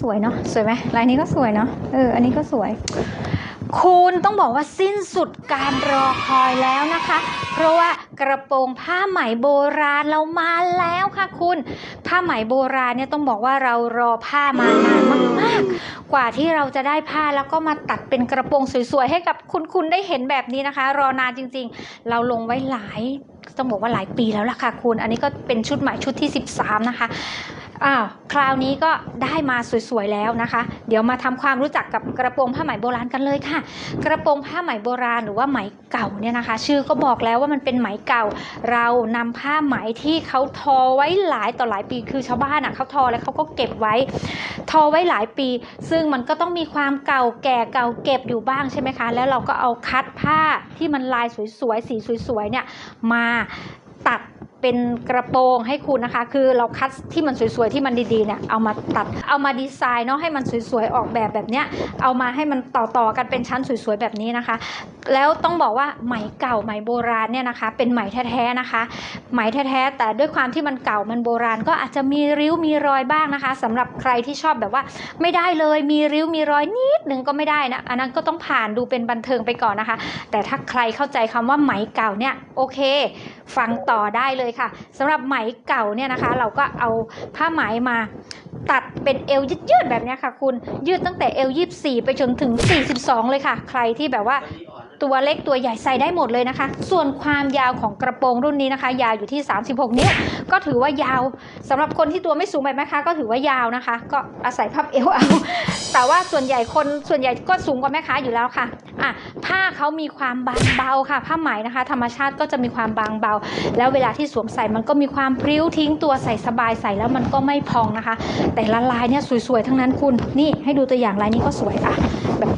สวยเนาะสวยไหมลายนี้ก็สวยเนาะเอออันนี้ก็สวย คุณต้องบอกว่าสิ้นสุดการรอคอยแล้วนะคะ เพราะว่ากระโปรงผ้าไหมโบราณเรามาแล้วค่ะคุณ ผ้าไหมโบราณเนี่ยต้องบอกว่าเรารอผ้ามานานมากๆ กว่าที่เราจะได้ผ้าแล้วก็มาตัดเป็นกระโปรงสวยๆให้กับคุณคุณได้เห็นแบบนี้นะคะ รอนานจริง ๆ เราลงไว้หลายต้องบอกว่าหลายปีแล้วล่ะค่ะคุณ อันนี้ก็เป็นชุดใหม่ชุดที่ 13 นะคะ อ้าวคราวนี้ก็ได้มาสวยๆแล้วนะคะ เดี๋ยวมาทำความรู้จักกับกระโปรงผ้าไหมโบราณกันเลยค่ะ กระโปรงผ้าไหมโบราณหรือว่าไหมเก่าเนี่ยนะคะ ชื่อก็บอกแล้วว่ามันเป็นไหมเก่า เรานำผ้าไหมที่เขาทอไว้หลายต่อหลายปีคือชาวบ้านอะเขาทอแล้วเขาก็เก็บไว้ ทอไว้หลายปี ซึ่งมันก็ต้องมีความเก่าแก่เก่าเก็บอยู่บ้างใช่ไหมคะ แล้วเราก็เอาคัดผ้าที่มันลายสวยๆสีสวยๆเนี่ยมาตัด เป็นกระโปรงให้คุณนะคะ คือเราคัดที่มันสวยๆที่มันดีๆเนี่ยเอามาตัดเอามาดีไซน์เนาะให้มันสวยๆออกแบบแบบเนี้ยเอามาให้มันต่อๆกันเป็นชั้นสวยๆแบบนี้นะคะ แล้วต้องบอกว่าไหมเก่าไหมโบราณเนี่ยนะคะ เป็นไหมแท้ๆนะคะ ไหมแท้ๆแต่ด้วยความที่มันเก่ามันโบราณ ก็อาจจะมีริ้วมีรอยบ้างนะคะสำหรับใครที่ชอบแบบว่า ไม่ได้เลยมีริ้วมีรอยนิดนึงก็ไม่ได้นะอันนั้นก็ต้องผ่านดูเป็นบันเทิงไปก่อนนะคะ แต่ถ้าใครเข้าใจคำว่าไหมเก่าเนี่ยโอเค ฟังต่อได้เลยค่ะสำหรับไหมเก่าเนี่ยนะคะ เราก็เอาผ้าไหมมาตัดเป็นเอวยืดๆแบบนี้ค่ะ คุณยืดตั้งแต่เอว24 ไปจนถึง 42 เลยค่ะ ใครที่แบบว่า ตัวเล็กตัวใหญ่ใส่ได้หมดเลยนะคะ ส่วนความยาวของกระโปรงรุ่นนี้นะคะ ยาวอยู่ที่ 36 นิ้ว ก็ถือว่ายาวสำหรับคนที่ตัวไม่สูงแบบแม่ค้าก็ถือว่ายาวนะคะ ก็อาศัยพับเอวเอา แต่ว่าส่วนใหญ่คนส่วนใหญ่ก็สูงกว่าแม่ค้าอยู่แล้วค่ะอะผ้าเขามีความบางเบาค่ะ ผ้าไหมนะคะ ธรรมชาติก็จะมีความบางเบา แล้วเวลาที่สวมใส่มันก็มีความพริ้วทิ้งตัวใส่สบายใส่แล้วมันก็ไม่พองนะคะ แต่ละลายเนี่ยสวยๆทั้งนั้นคุณ นี่ให้ดูตัวอย่างลายนี้ก็สวยอะแบบ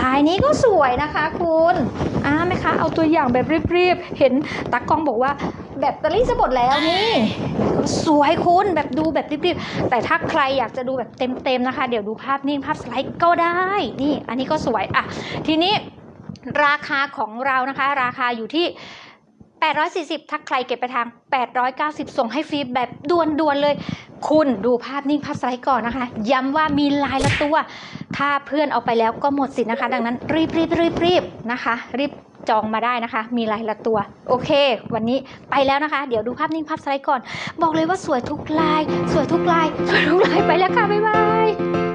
ลายนี้ก็สวยนะคะคุณอ่าไหมคะเอาตัวอย่างแบบรีบๆ เห็นตากล้องบอกว่าแบตเตอรี่จะหมดแล้วนี่สวยคุณแบบดูแบบรีบๆ แต่ถ้าใครอยากจะดูแบบเต็มๆนะคะ เดี๋ยวดูภาพนิ่งภาพสไลด์ก็ได้ นี่ อันนี้ก็สวยอะทีนี้ราคาของเรานะคะ ราคาอยู่ที่ 840 ถ้าใครเก็บไปทาง 890 ส่งให้ฟรีแบบด่วนๆเลย คุณดูภาพนิ่งภาพสไลด์ก่อนนะคะ ย้ำว่ามีลายละตัว ถ้าเพื่อนเอาไปแล้วก็หมดสิทธิ์นะคะ ดังนั้นรีบรีบรีบรีบนะคะ รีบจองมาได้นะคะ มีลายละตัว โอเค วันนี้ไปแล้วนะคะ เดี๋ยวดูภาพนิ่งภาพสไลด์ก่อน บอกเลยว่าสวยทุกลาย สวยทุกลาย สวยทุกลายไปแล้วค่ะ บ๊ายบาย